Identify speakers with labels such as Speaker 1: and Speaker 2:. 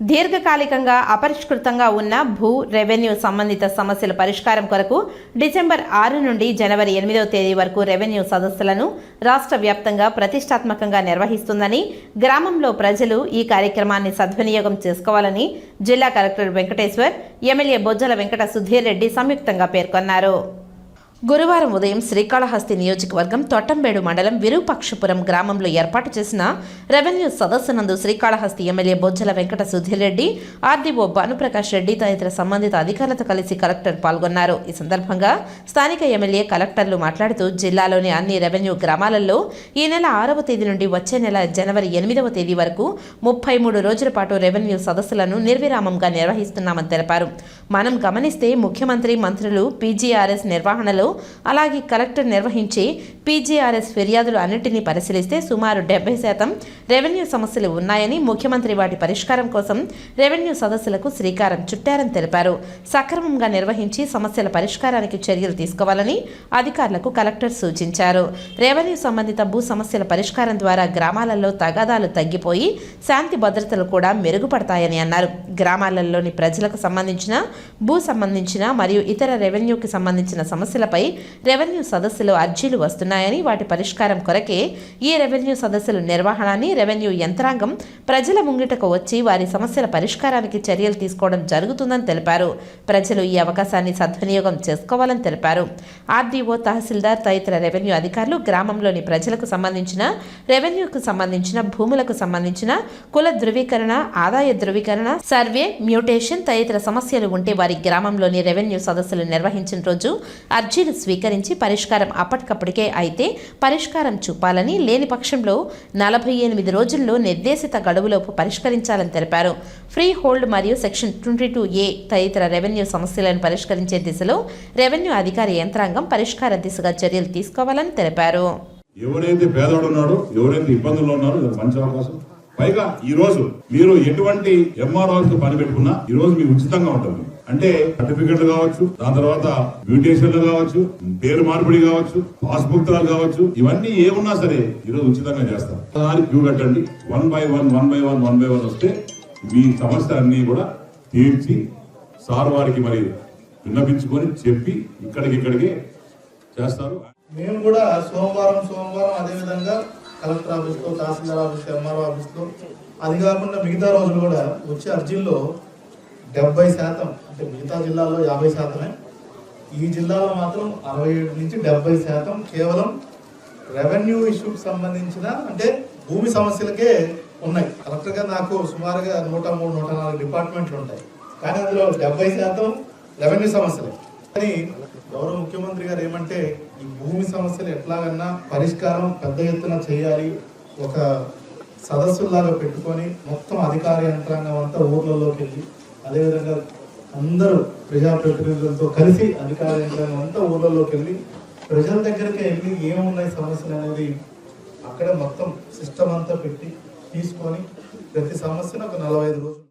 Speaker 1: దీర్ఘకాలికంగా అపరిష్కృతంగా ఉన్న భూ రెవెన్యూ సంబంధిత సమస్యల పరిష్కారం కొరకు డిసెంబర్ ఆరు నుండి జనవరి ఎనిమిదవ తేదీ వరకు రెవెన్యూ సదస్సులను రాష్ట్ర వ్యాప్తంగా ప్రతిష్టాత్మకంగా నిర్వహిస్తుందని గ్రామంలో ప్రజలు ఈ కార్యక్రమాన్ని సద్వినియోగం చేసుకోవాలని జిల్లా కలెక్టర్ వెంకటేశ్వర్ ఎమ్మెల్యే బొజ్జల వెంకట సుధీర్ రెడ్డి సంయుక్తంగా పేర్కొన్నారు. గురువారం ఉదయం శ్రీకాళహస్తి నియోజకవర్గం తొట్టంబేడు మండలం విరూపక్షపురం గ్రామంలో ఏర్పాటు చేసిన రెవెన్యూ సదస్సునందు శ్రీకాళహస్తి ఎమ్మెల్యే బొజ్జల వెంకట సుధీర్ రెడ్డి ఆర్డీఓ భానుప్రకాష్ రెడ్డి తదితర సంబంధిత అధికారులతో కలిసి కలెక్టర్ పాల్గొన్నారు. ఈ సందర్భంగా స్థానిక ఎమ్మెల్యే కలెక్టర్లు మాట్లాడుతూ జిల్లాలోని అన్ని రెవెన్యూ గ్రామాలలో ఈ నెల ఆరవ తేదీ నుండి వచ్చే నెల జనవరి ఎనిమిదవ తేదీ వరకు ముప్పై మూడు రోజుల పాటు రెవెన్యూ సదస్సులను నిర్విరామంగా నిర్వహిస్తున్నామని తెలిపారు. మనం గమనిస్తే ముఖ్యమంత్రి మంత్రులు పీజీఆర్ఎస్ నిర్వహణలో అలాగే కలెక్టర్ నిర్వహించి పీజీఆర్ఎస్ ఫిర్యాదులు అన్నింటినీ పరిశీలిస్తే సుమారు డెబ్బై శాతం రెవెన్యూ సమస్యలు ఉన్నాయని ముఖ్యమంత్రి వాటి పరిష్కారం కోసం రెవెన్యూ సదస్సులకు శ్రీకారం చుట్టారని తెలిపారు. సక్రమంగా నిర్వహించి సమస్యల పరిష్కారానికి చర్యలు తీసుకోవాలని అధికారులకు కలెక్టర్ సూచించారు. రెవెన్యూ సంబంధిత భూ సమస్యల పరిష్కారం ద్వారా గ్రామాలలో తగాదాలు తగ్గిపోయి శాంతి భద్రతలు కూడా మెరుగుపడతాయని అన్నారు. గ్రామాలలోని ప్రజలకు సంబంధించిన భూ సంబంధించిన మరియు ఇతర రెవెన్యూకి సంబంధించిన సమస్యల పై రెవెన్యూ సదస్సులో అర్జీలు వస్తున్నాయని వాటి పరిష్కారం కొరకే ఈ రెవెన్యూ సదస్సుల నిర్వహణని రెవెన్యూ యంత్రాంగం ప్రజల ముంగిటకు వచ్చి వారి సమస్యల పరిష్కారానికి చర్యలు తీసుకోవడం జరుగుతుందని తెలిపారు. ప్రజలు ఈ అవకాశాన్ని సద్వినియోగం చేసుకోవాలని తెలిపారు. ఆర్డీఓ తహసీల్దార్ తదితర రెవెన్యూ అధికారులు గ్రామంలోని ప్రజలకు సంబంధించిన రెవెన్యూకు సంబంధించిన భూములకు సంబంధించిన కుల ధృవీకరణ ఆదాయ ధృవీకరణ సర్వే మ్యూటేషన్ తదితర సమస్యలు ఉంటే వారి గ్రామంలోని రెవెన్యూ సదస్సులు నిర్వహించిన రోజు అర్జీ అర్జీలు స్వీకరించి పరిష్కారం అప్పటికప్పటికే అయితే పరిష్కారం చూపాలని లేని పక్షంలో నలభై ఎనిమిది రోజుల్లో నిర్దేశిత గడువులోపు పరిష్కరించాలని తెలిపారు. ఫ్రీ హోల్డ్ మరియు సెక్షన్ ట్వంటీ టూ ఏ తదితర రెవెన్యూ సమస్యలను పరిష్కరించే దిశలో రెవెన్యూ అధికారి యంత్రాంగం పరిష్కార దిశగా చర్యలు తీసుకోవాలని తెలిపారు.
Speaker 2: ఎవరైతే పేదవాడు ఉన్నాడో ఎవరైతే ఇబ్బందులు ఉన్నారో మంచి అవకాశం. పైగా ఈ రోజు మీరు ఎటువంటి ఎంఆర్ఓస్ పని పెట్టుకున్నా ఈ రోజు మీకు ఉచితంగా ఉంటుంది. అంటే సర్టిఫికెట్లు కావచ్చు దాని తర్వాత మ్యూటేషన్లు కావచ్చు పేరు మార్పిడి కావచ్చు పాస్బుక్ కావచ్చు ఇవన్నీ ఏమున్నా సరే ఈ రోజు ఉచితంగా చేస్తాం. దానికి క్యూ కట్టండి. One by one one by one one by one వస్తే మీ సమస్య అన్ని కూడా తీర్చి సార్ వారికి మరి విన్నపించుకొని చెప్పి ఇక్కడికి ఇక్కడికి చేస్తారు.
Speaker 3: మేము కూడా సోమవారం సోమవారం అదేవిధంగా కలెక్టర్ ఆఫీస్లో తహసీల్దార్ ఆఫీస్లో ఎంఆర్ఓ ఆఫీస్లో అది కాకుండా మిగతా రోజులు కూడా వచ్చే అర్జీల్లో డెబ్బై శాతం అంటే మిగతా జిల్లాలో యాభై శాతమే. ఈ జిల్లాలో మాత్రం అరవై ఏడు నుంచి డెబ్బై శాతం కేవలం రెవెన్యూ ఇష్యూకి సంబంధించిన అంటే భూమి సమస్యలకే ఉన్నాయి. కలెక్టర్గా నాకు సుమారుగా నూట మూడు నూట నాలుగు డిపార్ట్మెంట్లు ఉంటాయి. కానీ అందులో డెబ్బై శాతం రెవెన్యూ సమస్యలే. కానీ గౌరవ ముఖ్యమంత్రి గారు ఏమంటే ఈ భూమి సమస్యలు ఎట్లాగన్నా పరిష్కారం పెద్ద ఎత్తున చేయాలి ఒక సదస్సులాగా పెట్టుకొని మొత్తం అధికార యంత్రాంగం అంతా ఊర్లలోకి వెళ్ళి అదేవిధంగా అందరూ ప్రజాప్రతినిధులతో కలిసి అధికార యంత్రాంగం అంతా ఊర్లలోకి వెళ్ళి ప్రజల దగ్గరికి వెళ్ళి ఏమున్నాయి సమస్యలు అనేది అక్కడ మొత్తం సిస్టమ్ అంతా పెట్టి తీసుకొని ప్రతి సమస్యను ఒక నలభై ఐదు రోజులు